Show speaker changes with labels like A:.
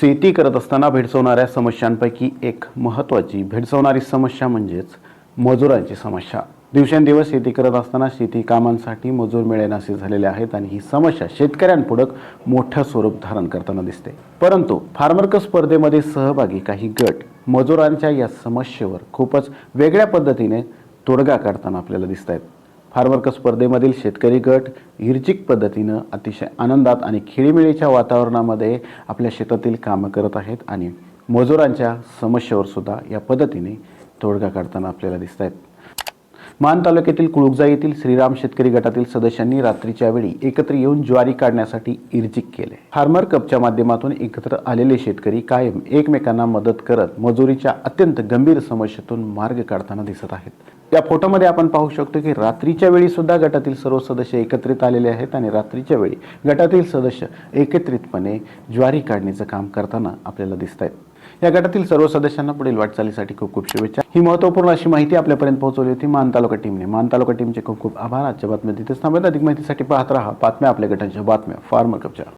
A: शेती करत असताना भेडसवणाऱ्या समस्यांपैकी एक महत्त्वाची भेडसवणारी समस्या म्हणजेच मजुरांची समस्या. दिवसेंदिवस शेती करत असताना शेती कामांसाठी मजूर मिळेनासे झालेले आहेत आणि ही समस्या शेतकऱ्यांपुढं मोठं स्वरूप धारण करताना दिसते. परंतु फार्मर्क स्पर्धेमध्ये सहभागी काही गट मजुरांच्या या समस्येवर खूपच वेगळ्या पद्धतीने तोडगा काढताना आपल्याला दिसत आहेत फार्मर स्पर्धेमधील शेतकरी गट हिरचिक पद्धतीनं अतिशय आनंदात आणि खेळीमेळीच्या वातावरणामध्ये आपल्या शेतातील कामं करत आहेत आणि मजुरांच्या समस्येवर सुद्धा या पद्धतीने तोडगा काढताना आपल्याला दिसत आहेत मान तालुक्यातील कुळुकजा येथील श्रीराम शेतकरी गटातील सदस्यांनी रात्रीच्या वेळी एकत्र येऊन ज्वारी काढण्यासाठी इर्जिक केले. फार्मर कपच्या माध्यमातून एकत्र आलेले शेतकरी कायम एकमेकांना मदत करत मजुरीच्या अत्यंत गंभीर समस्येतून मार्ग काढताना दिसत आहेत. या फोटोमध्ये आपण पाहू शकतो की रात्रीच्या वेळी सुद्धा गटातील सर्व सदस्य एकत्रित आलेले आहेत आणि रात्रीच्या वेळी गटातील सदस्य एकत्रितपणे ज्वारी काढण्याचं काम करताना आपल्याला दिसत आहेत या गटातील सर्व सदस्यांना पुढील वाटचालीसाठी खूप खूप शुभेच्छा. ही महत्त्वपूर्ण अशी माहिती आपल्यापर्यंत पोहोचवली होती. मान तालुका टीमने. मान तालुका टीमचे खूप खूप आभार. आजच्या बातम्या तिथेच थांबत. अधिक माहितीसाठी पाहत राहा. बातम्या आपल्या गटांच्या बातम्या. फार्मर कपच्या